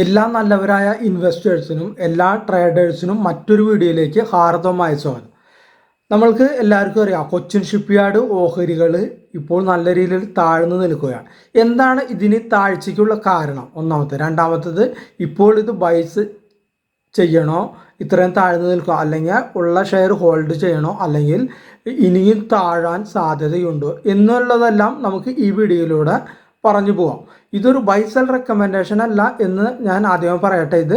എല്ലാ നല്ലവരായ ഇൻവെസ്റ്റേഴ്സിനും എല്ലാ ട്രേഡേഴ്സിനും മറ്റൊരു വീഡിയോയിലേക്ക് ഹാർദമായ സ്വാഗതം നമ്മൾക്ക് എല്ലാവർക്കും അറിയാം കൊച്ചിൻ ഷിപ്പ്യാർഡ് ഓഹരികൾ ഇപ്പോൾ നല്ല രീതിയിൽ താഴ്ന്നു നിൽക്കുകയാണ്. എന്താണ് ഇതിന് താഴ്ചയ്ക്കുള്ള കാരണം? ഒന്നാമത്തെ. രണ്ടാമത്തത് ഇപ്പോൾ ഇത് ബൈസ് ചെയ്യണോ? ഇത്രയും താഴ്ന്നു നിൽക്കുക. അല്ലെങ്കിൽ ഉള്ള ഷെയർ ഹോൾഡ് ചെയ്യണോ? അല്ലെങ്കിൽ ഇനിയും താഴാൻ സാധ്യതയുണ്ടോ? എന്നുള്ളതെല്ലാം നമുക്ക് ഈ വീഡിയോയിലൂടെ പറഞ്ഞു പോവാം. ഇതൊരു ബൈസൽ റെക്കമെൻഡേഷൻ അല്ല എന്ന് ഞാൻ ആദ്യമേ പറയട്ടെ. ഇത്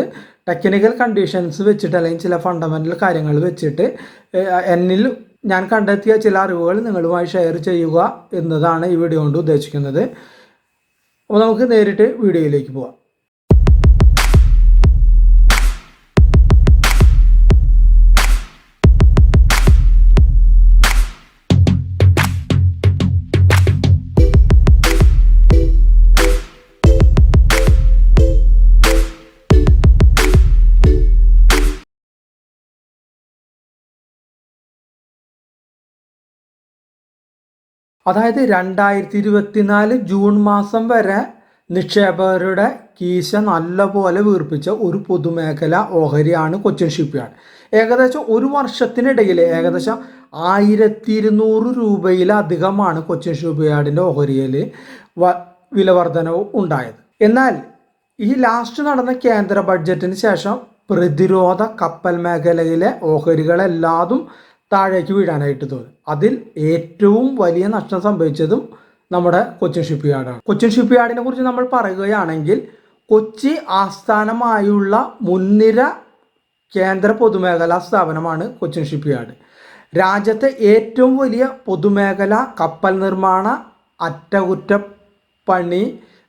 ടെക്നിക്കൽ കണ്ടീഷൻസ് വെച്ചിട്ട് അല്ലെങ്കിൽ ചില ഫണ്ടമെന്റൽ കാര്യങ്ങൾ വെച്ചിട്ട് എന്നിൽ ഞാൻ കണ്ടെത്തിയ ചില അറിവുകൾ നിങ്ങളുമായി ഷെയർ ചെയ്യുക എന്നതാണ് ഈ വീഡിയോ കൊണ്ട് ഉദ്ദേശിക്കുന്നത്. അപ്പോൾ നമുക്ക് നേരിട്ട് വീഡിയോയിലേക്ക് പോവാം. അതായത് രണ്ടായിരത്തി ഇരുപത്തിനാല് ജൂൺ മാസം വരെ നിക്ഷേപകരുടെ കീശ നല്ലപോലെ വീർപ്പിച്ച ഒരു പൊതുമേഖല ഓഹരിയാണ് കൊച്ചിൻ ഷിപ്പ്യാർഡ് ഏകദേശം ഒരു വർഷത്തിനിടയിൽ ഏകദേശം ആയിരത്തി ഇരുന്നൂറ് രൂപയിലധികമാണ് കൊച്ചിൻ ഷിപ്പ്യാർഡിന്റെ ഓഹരിയിൽ വ വിലവർധനവ് ഉണ്ടായത്. എന്നാൽ ഈ ലാസ്റ്റ് നടന്ന കേന്ദ്ര ബഡ്ജറ്റിന് ശേഷം പ്രതിരോധ കപ്പൽ മേഖലയിലെ ഓഹരികളെല്ലാതും താഴേക്ക് വീഴാനായിട്ട് തോന്നി. അതിൽ ഏറ്റവും വലിയ നഷ്ടം സംഭവിച്ചതും നമ്മുടെ കൊച്ചിൻ ഷിപ്പ്യാർഡാണ്. കൊച്ചിൻ ഷിപ്പ്യാർഡിനെ കുറിച്ച് നമ്മൾ പറയുകയാണെങ്കിൽ കൊച്ചി ആസ്ഥാനമായുള്ള മുൻനിര കേന്ദ്ര പൊതുമേഖലാ സ്ഥാപനമാണ് കൊച്ചിൻ ഷിപ്പ്യാർഡ്. രാജ്യത്തെ ഏറ്റവും വലിയ പൊതുമേഖല കപ്പൽ നിർമ്മാണ അറ്റകുറ്റപ്പണി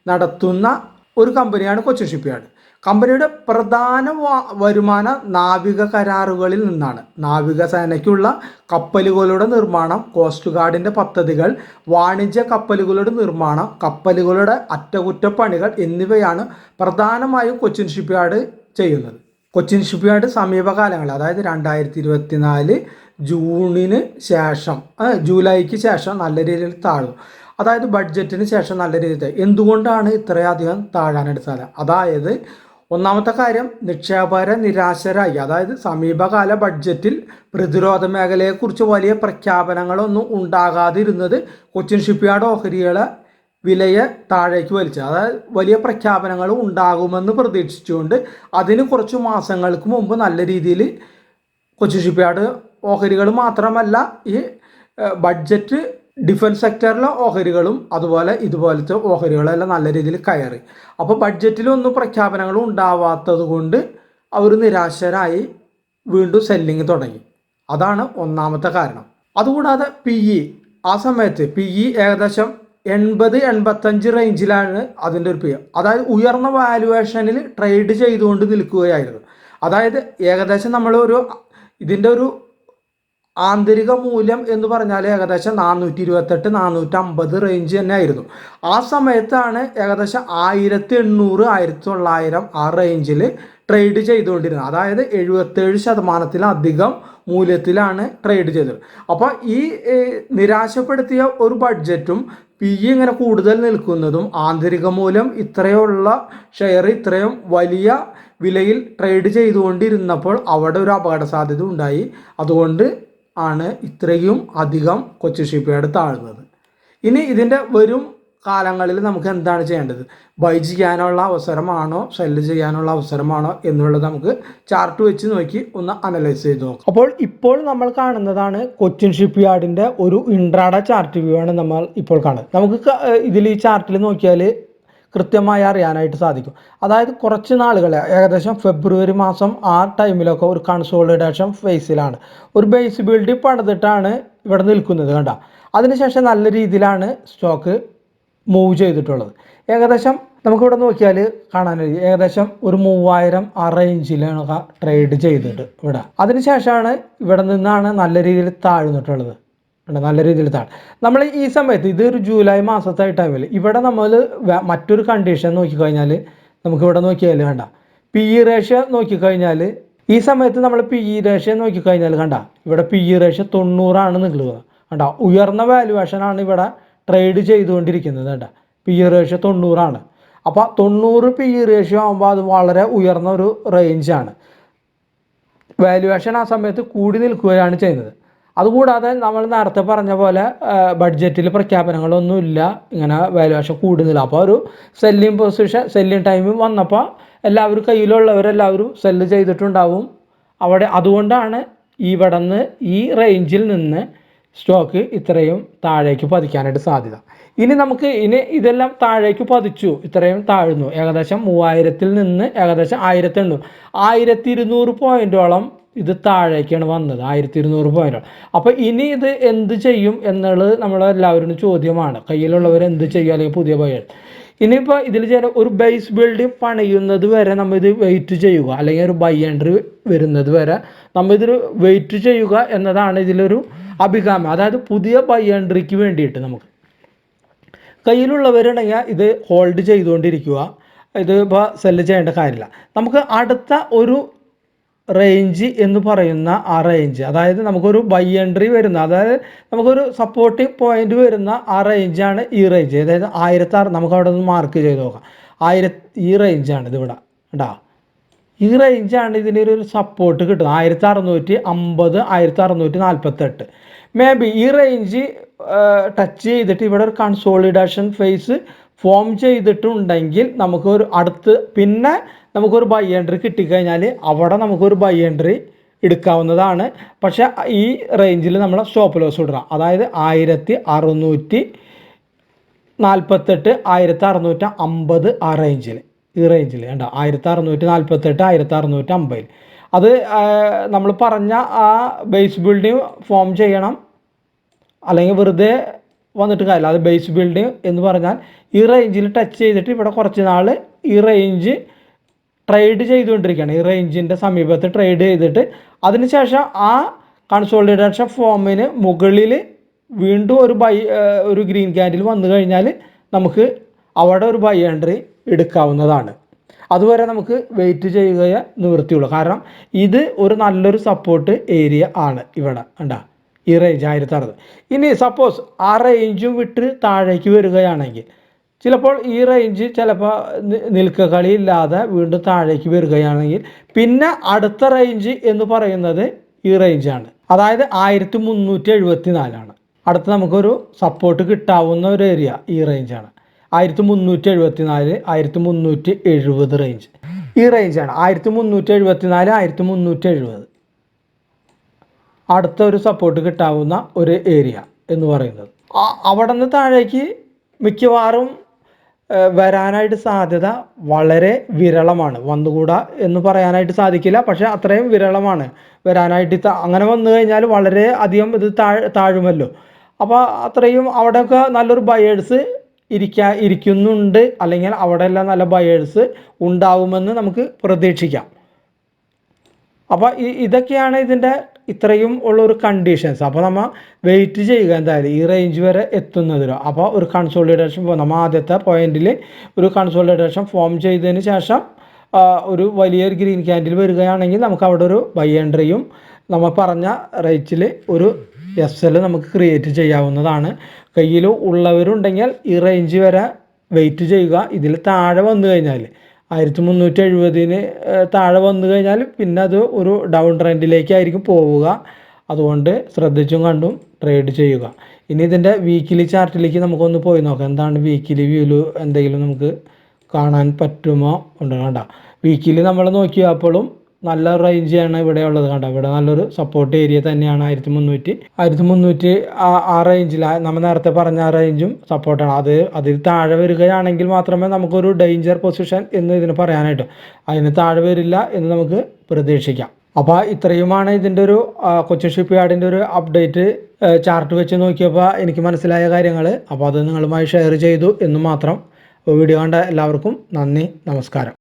നടത്തുന്ന ഒരു കമ്പനിയാണ് കൊച്ചിൻ ഷിപ്പ്യാർഡ്. കമ്പനിയുടെ പ്രധാന വരുമാന നാവിക കരാറുകളിൽ നിന്നാണ്. നാവിക സേനയ്ക്കുള്ള കപ്പലുകളുടെ നിർമ്മാണം കോസ്റ്റ് ഗാർഡിന്റെ പദ്ധതികൾ വാണിജ്യ കപ്പലുകളുടെ നിർമ്മാണം കപ്പലുകളുടെ അറ്റകുറ്റപ്പണികൾ എന്നിവയാണ് പ്രധാനമായും കൊച്ചിൻ ഷിപ്പ്യാർഡ് ചെയ്യുന്നത്. കൊച്ചിൻ ഷിപ്പ്യാർഡ് സമീപകാലങ്ങളിൽ അതായത് രണ്ടായിരത്തി ഇരുപത്തിനാല് ജൂണിന് ശേഷം ജൂലൈക്ക് ശേഷം നല്ല രീതിയിൽ താഴും അതായത് ബഡ്ജറ്റിന് ശേഷം നല്ല രീതിയിൽ എന്തുകൊണ്ടാണ് ഇത്രയധികം താഴാനെടുത്താൽ അതായത് ഒന്നാമത്തെ കാര്യം നിക്ഷേപകരെ നിരാശരായി. അതായത് സമീപകാല ബഡ്ജറ്റിൽ പ്രതിരോധ മേഖലയെക്കുറിച്ച് വലിയ പ്രഖ്യാപനങ്ങളൊന്നും ഉണ്ടാകാതിരുന്നത് കൊച്ചിൻ ഷിപ്പ്യാർഡ് ഓഹരികളെ വിലയെ താഴേക്ക് വലിച്ചു അതായത് വലിയ പ്രഖ്യാപനങ്ങൾ ഉണ്ടാകുമെന്ന് പ്രതീക്ഷിച്ചുകൊണ്ട് അതിന് കുറച്ച് മാസങ്ങൾക്ക് മുമ്പ് നല്ല രീതിയിൽ കൊച്ചിൻ ഷിപ്പ്യാർഡ് ഓഹരികൾ മാത്രമല്ല ഈ ബഡ്ജറ്റ് ഡിഫൻസ് സെക്ടറിലെ ഓഹരികളും അതുപോലെ ഇതുപോലത്തെ ഓഹരികളെല്ലാം നല്ല രീതിയിൽ കയറി. അപ്പോൾ ബഡ്ജറ്റിലൊന്നും പ്രഖ്യാപനങ്ങളും ഉണ്ടാവാത്തത് കൊണ്ട് അവർ നിരാശരായി വീണ്ടും സെല്ലിങ് തുടങ്ങി. അതാണ് ഒന്നാമത്തെ കാരണം. അതുകൂടാതെ പി ഇ ആ സമയത്ത് പി ഇ ഏകദേശം എൺപത് എൺപത്തഞ്ച് റേഞ്ചിലാണ് അതിന്റെ ഒരു പി ഇ. അതായത് ഉയർന്ന വാലുവേഷനിൽ ട്രേഡ് ചെയ്തുകൊണ്ട് നിൽക്കുകയായിരുന്നു. അതായത് ഏകദേശം നമ്മൾ ഒരു ഇതിന്റെ ഒരു ആന്തരിക മൂല്യം എന്ന് പറഞ്ഞാൽ ഏകദേശം നാനൂറ്റി ഇരുപത്തെട്ട് നാനൂറ്റി അമ്പത് റേഞ്ച് തന്നെ ആയിരുന്നു ആ സമയത്താണ് ഏകദേശം ആയിരത്തി എണ്ണൂറ് ആയിരത്തി തൊള്ളായിരം ആ റേഞ്ചിൽ ട്രേഡ് ചെയ്തുകൊണ്ടിരുന്നത്. അതായത് എഴുപത്തേഴ് ശതമാനത്തിലധികം മൂല്യത്തിലാണ് ട്രേഡ് ചെയ്തത്. അപ്പോൾ ഈ നിരാശപ്പെടുത്തിയ ഒരു ബഡ്ജറ്റും പി ഇ ഇങ്ങനെ കൂടുതൽ നിൽക്കുന്നതും ആന്തരിക മൂല്യം ഇത്രയുള്ള ഷെയർ ഇത്രയും വലിയ വിലയിൽ ട്രേഡ് ചെയ്തുകൊണ്ടിരുന്നപ്പോൾ അവിടെ ഒരു അപകട സാധ്യത ഉണ്ടായി. അതുകൊണ്ട് ആണ് ഇത്രയും അധികം കൊച്ചി ഷിപ്പ്യാർഡ് താഴ്ന്നത്. ഇനി ഇതിന്റെ വരും കാലങ്ങളിൽ നമുക്ക് എന്താണ് ചെയ്യേണ്ടത്? ബൈ ചെയ്യാനുള്ള അവസരമാണോ? സെല്ല് ചെയ്യാനുള്ള അവസരമാണോ? എന്നുള്ളത് നമുക്ക് ചാർട്ട് വെച്ച് നോക്കി ഒന്ന് അനലൈസ് ചെയ്ത് നോക്കാം. അപ്പോൾ ഇപ്പോൾ നമ്മൾ കാണുന്നതാണ് കൊച്ചിൻ ഷിപ്പ് ഷിപ്പ്യാർഡിന്റെ ഒരു ഇൻട്രാഡ ചാർട്ട് വ്യൂ ആണ് നമ്മൾ ഇപ്പോൾ കാണുന്നത്. നമുക്ക് ഇതിൽ ഈ ചാർട്ടിൽ നോക്കിയാൽ കൃത്യമായി അറിയാനായിട്ട് സാധിക്കും. അതായത് കുറച്ച് നാളുകൾ ഏകദേശം ഫെബ്രുവരി മാസം ആ ടൈമിലൊക്കെ ഒരു കൺസോളിഡേഷൻ ഫേസിലാണ് ഒരു ബേസ് ബിൽഡ് പണിതിട്ടാണ് ഇവിടെ നിൽക്കുന്നത് കണ്ട. അതിനുശേഷം നല്ല രീതിയിലാണ് സ്റ്റോക്ക് മൂവ് ചെയ്തിട്ടുള്ളത്. ഏകദേശം നമുക്കിവിടെ നോക്കിയാൽ കാണാൻ ഏകദേശം ഒരു മൂവായിരം ആ റേഞ്ചിലാണ് ട്രേഡ് ചെയ്തിട്ട് ഇവിടെ. അതിനുശേഷമാണ് ഇവിടെ നിന്നാണ് നല്ല രീതിയിൽ താഴ്ന്നിട്ടുള്ളത്. നല്ല രീതിയിൽ താഴെ നമ്മൾ ഈ സമയത്ത് ഇതൊരു ജൂലൈ മാസത്തെ ടൈമിൽ ഇവിടെ നമ്മൾ മറ്റൊരു കണ്ടീഷൻ നോക്കിക്കഴിഞ്ഞാൽ നമുക്ക് ഇവിടെ നോക്കിയാൽ കണ്ട. പി ഇ റേഷ്യ നോക്കിക്കഴിഞ്ഞാൽ ഈ സമയത്ത് നമ്മൾ പി ഇ റേഷ്യ നോക്കിക്കഴിഞ്ഞാൽ കണ്ട. ഇവിടെ പി ഇ റേഷ്യ തൊണ്ണൂറാണ് നിൽക്കുക കണ്ട ഉയർന്ന വാല്യുവേഷനാണ് ഇവിടെ ട്രേഡ് ചെയ്തുകൊണ്ടിരിക്കുന്നത് കണ്ട. പി ഇ റേഷ്യ തൊണ്ണൂറാണ്. അപ്പോൾ തൊണ്ണൂറ് പി ഇ റേഷ്യോ ആകുമ്പോൾ അത് വളരെ ഉയർന്ന ഒരു റേഞ്ചാണ് വാല്യുവേഷൻ ആ സമയത്ത് കൂടി നിൽക്കുകയാണ് ചെയ്യുന്നത്. അതുകൂടാതെ നമ്മൾ നേരത്തെ പറഞ്ഞ പോലെ ബഡ്ജറ്റിൽ പ്രഖ്യാപനങ്ങളൊന്നുമില്ല. ഇങ്ങനെ വാല്യുവേഷൻ കൂടുന്നില്ല അപ്പോൾ ഒരു സെല്ലിങ് പൊസിഷൻ സെല്ലിങ് ടൈമും വന്നപ്പോൾ എല്ലാവരും കയ്യിലുള്ളവരെല്ലാവരും സെല്ല് ചെയ്തിട്ടുണ്ടാവും. അവിടെ അതുകൊണ്ടാണ് ഇവിടെ നിന്ന് ഈ റേഞ്ചിൽ നിന്ന് സ്റ്റോക്ക് ഇത്രയും താഴേക്ക് പതിക്കാനായിട്ട് സാധ്യത. ഇനി നമുക്ക് ഇനി ഇതെല്ലാം താഴേക്ക് പതിച്ചു ഇത്രയും താഴ്ന്നു. ഏകദേശം മൂവായിരത്തിൽ നിന്ന് ഏകദേശം ആയിരത്തി എണ്ണൂറ് ആയിരത്തി ഇരുന്നൂറ് പോയിന്റോളം ഇത് താഴേക്കാണ് വന്നത് ആയിരത്തി ഇരുന്നൂറ് പോയിന്റോളം അപ്പോൾ ഇനി ഇത് എന്ത് ചെയ്യും എന്നുള്ളത് നമ്മളെല്ലാവരും ചോദ്യമാണ്. കയ്യിലുള്ളവർ എന്ത് ചെയ്യുക അല്ലെങ്കിൽ പുതിയ ബയർ ഇനിയിപ്പോൾ ഇതിൽ ചില ഒരു ബേസ് ബിൽഡിംഗ് പണിയുന്നത് വരെ നമ്മൾ ഇത് വെയിറ്റ് ചെയ്യുക. അല്ലെങ്കിൽ ഒരു ബൈ എൻട്രി വരുന്നത് വരെ നമ്മൾ ഇതിൽ വെയിറ്റ് ചെയ്യുക എന്നതാണ് ഇതിലൊരു അഭികാമ്യം. അതായത് പുതിയ ബൈ എൻട്രിക്ക് വേണ്ടിയിട്ട് നമുക്ക്. കയ്യിലുള്ളവരുണ്ടെങ്കിൽ ഇത് ഹോൾഡ് ചെയ്തുകൊണ്ടിരിക്കുക. ഇത് ഇപ്പോൾ സെല്ല് ചെയ്യേണ്ട കാര്യമില്ല. നമുക്ക് അടുത്ത ഒരു റേഞ്ച് എന്ന് പറയുന്ന ആ റേഞ്ച് അതായത് നമുക്കൊരു ബൈ എൻട്രി വരുന്ന അതായത് നമുക്കൊരു സപ്പോർട്ടിങ് പോയിന്റ് വരുന്ന ആ റേഞ്ചാണ് ഈ റേഞ്ച് അതായത് ആയിരത്തി ആറ് നമുക്ക് അവിടെ നിന്ന് മാർക്ക് ചെയ്ത് നോക്കാം. ആയിരത്തി ഈ റേഞ്ചാണ് ഇതിവിടെ കേട്ടോ ഈ റേഞ്ചാണ് ഇതിനൊരു സപ്പോർട്ട് കിട്ടുന്നത്. ആയിരത്തി അറുന്നൂറ്റി അമ്പത് ആയിരത്തി അറുന്നൂറ്റി നാൽപ്പത്തെട്ട് മേ ബി ഈ റേഞ്ച് ടച്ച് ചെയ്തിട്ട് ഇവിടെ ഒരു കൺസോളിഡേഷൻ ഫേസ് ഫോം ചെയ്തിട്ടുണ്ടെങ്കിൽ നമുക്കൊരു അടുത്ത് പിന്നെ നമുക്കൊരു ബൈ എൻട്രി കിട്ടിക്കഴിഞ്ഞാൽ അവിടെ നമുക്കൊരു ബൈ എൻട്രി എടുക്കാവുന്നതാണ്. പക്ഷേ ഈ റേഞ്ചിൽ നമ്മൾ സ്റ്റോപ്പ് ലോസ് ഇടണം അതായത് ആയിരത്തി അറുന്നൂറ്റി നാൽപ്പത്തെട്ട് ആയിരത്തി അറുന്നൂറ്റി അമ്പത് ആ റേഞ്ചിൽ ഈ റേഞ്ചിൽ കണ്ടോ? ആയിരത്തി അറുന്നൂറ്റി നാൽപ്പത്തെട്ട് ആയിരത്തി അറുന്നൂറ്റി അമ്പതിൽ അത് നമ്മൾ പറഞ്ഞ ആ ബേസ് ബിൽഡിംഗ് ഫോം ചെയ്യണം. അല്ലെങ്കിൽ വെറുതെ വന്നിട്ട് കാര്യമില്ല. അത് ബേസ് ബിൽഡിംഗ് എന്ന് പറഞ്ഞാൽ ഈ റേഞ്ചിൽ ടച്ച് ചെയ്തിട്ട് ഇവിടെ കുറച്ച് നാൾ ഈ റേഞ്ച് ട്രേഡ് ചെയ്തുകൊണ്ടിരിക്കുകയാണ്. ഈ റേഞ്ചിന്റെ സമീപത്ത് ട്രേഡ് ചെയ്തിട്ട് അതിനുശേഷം ആ കൺസോളിഡേഷൻ ഫോമിന് മുകളിൽ വീണ്ടും ഒരു ബൈ ഒരു ഗ്രീൻ ക്യാൻഡിൽ വന്നു കഴിഞ്ഞാൽ നമുക്ക് അവിടെ ഒരു ബൈ എൻട്രി എടുക്കാവുന്നതാണ്. അതുവരെ നമുക്ക് വെയിറ്റ് ചെയ്യുകയേ നിവൃത്തിയുള്ളൂ. കാരണം ഇത് ഒരു നല്ലൊരു സപ്പോർട്ട് ഏരിയ ആണ് ഇവിടെ. ഉണ്ടാ ഈ റേഞ്ച് ആയിരത്തി അറുപത് ഇനി സപ്പോസ് ആ റേഞ്ചും വിട്ട് താഴേക്ക് വരികയാണെങ്കിൽ ചിലപ്പോൾ ഈ റേഞ്ച് ചിലപ്പോൾ നിൽക്ക കളിയില്ലാതെ വീണ്ടും താഴേക്ക് വരികയാണെങ്കിൽ പിന്നെ അടുത്ത റേഞ്ച് എന്ന് പറയുന്നത് ഈ റേഞ്ചാണ് അതായത് ആയിരത്തി മുന്നൂറ്റി എഴുപത്തി നാലാണ് അടുത്ത് നമുക്കൊരു സപ്പോർട്ട് കിട്ടാവുന്ന ഒരു ഏരിയ ഈ റേഞ്ചാണ് ആയിരത്തി മുന്നൂറ്റി എഴുപത്തി നാല് ആയിരത്തി മുന്നൂറ്റി എഴുപത് റേഞ്ച് ഈ റേഞ്ചാണ് ആയിരത്തി മുന്നൂറ്റി എഴുപത്തി നാല് ആയിരത്തി മുന്നൂറ്റി എഴുപത് അടുത്ത ഒരു സപ്പോർട്ട് കിട്ടാവുന്ന ഒരു ഏരിയ എന്ന് പറയുന്നത്. അവിടെ നിന്ന് താഴേക്ക് മിക്കവാറും വരാനായിട്ട് സാധ്യത വളരെ വിരളമാണ്. വന്നുകൂടാ എന്ന് പറയാനായിട്ട് സാധിക്കില്ല പക്ഷെ അത്രയും വിരളമാണ്. വരാനായിട്ട് അങ്ങനെ വന്നു കഴിഞ്ഞാൽ വളരെ അധികം ഇത് താഴ് താഴുമല്ലോ. അപ്പോൾ അത്രയും അവിടെയൊക്കെ നല്ലൊരു ബയേഴ്സ് ഇരിക്കാ ഇരിക്കുന്നുണ്ട്. അല്ലെങ്കിൽ അവിടെ എല്ലാം നല്ല ബയേഴ്സ് ഉണ്ടാവുമെന്ന് നമുക്ക് പ്രതീക്ഷിക്കാം. അപ്പോൾ ഇതൊക്കെയാണ് ഇതിന്റെ ഇത്രയും ഉള്ള ഒരു കണ്ടീഷൻസ് അപ്പോൾ നമ്മൾ വെയിറ്റ് ചെയ്യുക എന്തായാലും ഈ റേഞ്ച് വരെ എത്തുന്നതിലോ അപ്പോൾ ഒരു കൺസോളിഡേഷൻ നമ്മൾ ആദ്യത്തെ പോയിന്റിൽ ഒരു കൺസോളിഡേഷൻ ഫോം ചെയ്തതിന് ശേഷം ഒരു വലിയൊരു ഗ്രീൻ ക്യാൻഡിൽ വരികയാണെങ്കിൽ നമുക്ക് അവിടെ ഒരു ബൈ എൻട്രിയും നമ്മൾ പറഞ്ഞ റേറ്റിൽ ഒരു എസ് എൽ നമുക്ക് ക്രിയേറ്റ് ചെയ്യാവുന്നതാണ്. കയ്യിൽ ഉള്ളവരുണ്ടെങ്കിൽ ഈ റേഞ്ച് വരെ വെയിറ്റ് ചെയ്യുക. ഇതിൽ താഴെ വന്നു കഴിഞ്ഞാൽ ആയിരത്തി മുന്നൂറ്റി എഴുപതിന് താഴെ വന്നു കഴിഞ്ഞാൽ പിന്നെ അത് ഒരു ഡൗൺ ട്രെൻഡിലേക്കായിരിക്കും പോവുക. അതുകൊണ്ട് ശ്രദ്ധിച്ചും കണ്ടും ട്രേഡ് ചെയ്യുക. ഇനി ഇതിന്റെ വീക്കിലി ചാർട്ടിലേക്ക് നമുക്കൊന്ന് പോയി നോക്കാം. എന്താണ് വീക്കിലി വ്യൂൽ എന്തെങ്കിലും നമുക്ക് കാണാൻ പറ്റുമോ? ഉണ്ട്? കണ്ട. വീക്കിലി നമ്മൾ നോക്കിയപ്പോഴും നല്ല റേഞ്ചാണ് ഇവിടെ ഉള്ളത് കണ്ടോ? ഇവിടെ നല്ലൊരു സപ്പോർട്ട് ഏരിയ തന്നെയാണ് ആയിരത്തി മുന്നൂറ്റി ആയിരത്തി മുന്നൂറ്റി ആ റേഞ്ചിൽ നമ്മൾ നേരത്തെ പറഞ്ഞ ആ റേഞ്ചും സപ്പോർട്ടാണ് അത് അതിൽ താഴെ വരികയാണെങ്കിൽ മാത്രമേ നമുക്കൊരു ഡേഞ്ചർ പൊസിഷൻ എന്ന് ഇതിന് പറയാനായിട്ട് അതിന് താഴെ വരില്ല എന്ന് നമുക്ക് പ്രതീക്ഷിക്കാം. അപ്പോൾ ഇത്രയുമാണ് ഇതിന്റെ ഒരു കൊച്ചി ഷിപ്പ് യാർഡിന്റെ ഒരു അപ്ഡേറ്റ് ചാർട്ട് വെച്ച് നോക്കിയപ്പോൾ എനിക്ക് മനസ്സിലായ കാര്യങ്ങൾ അപ്പോൾ അത് നിങ്ങളുമായി ഷെയർ ചെയ്തു എന്ന് മാത്രം. വീഡിയോ കണ്ട എല്ലാവർക്കും നന്ദി നമസ്കാരം.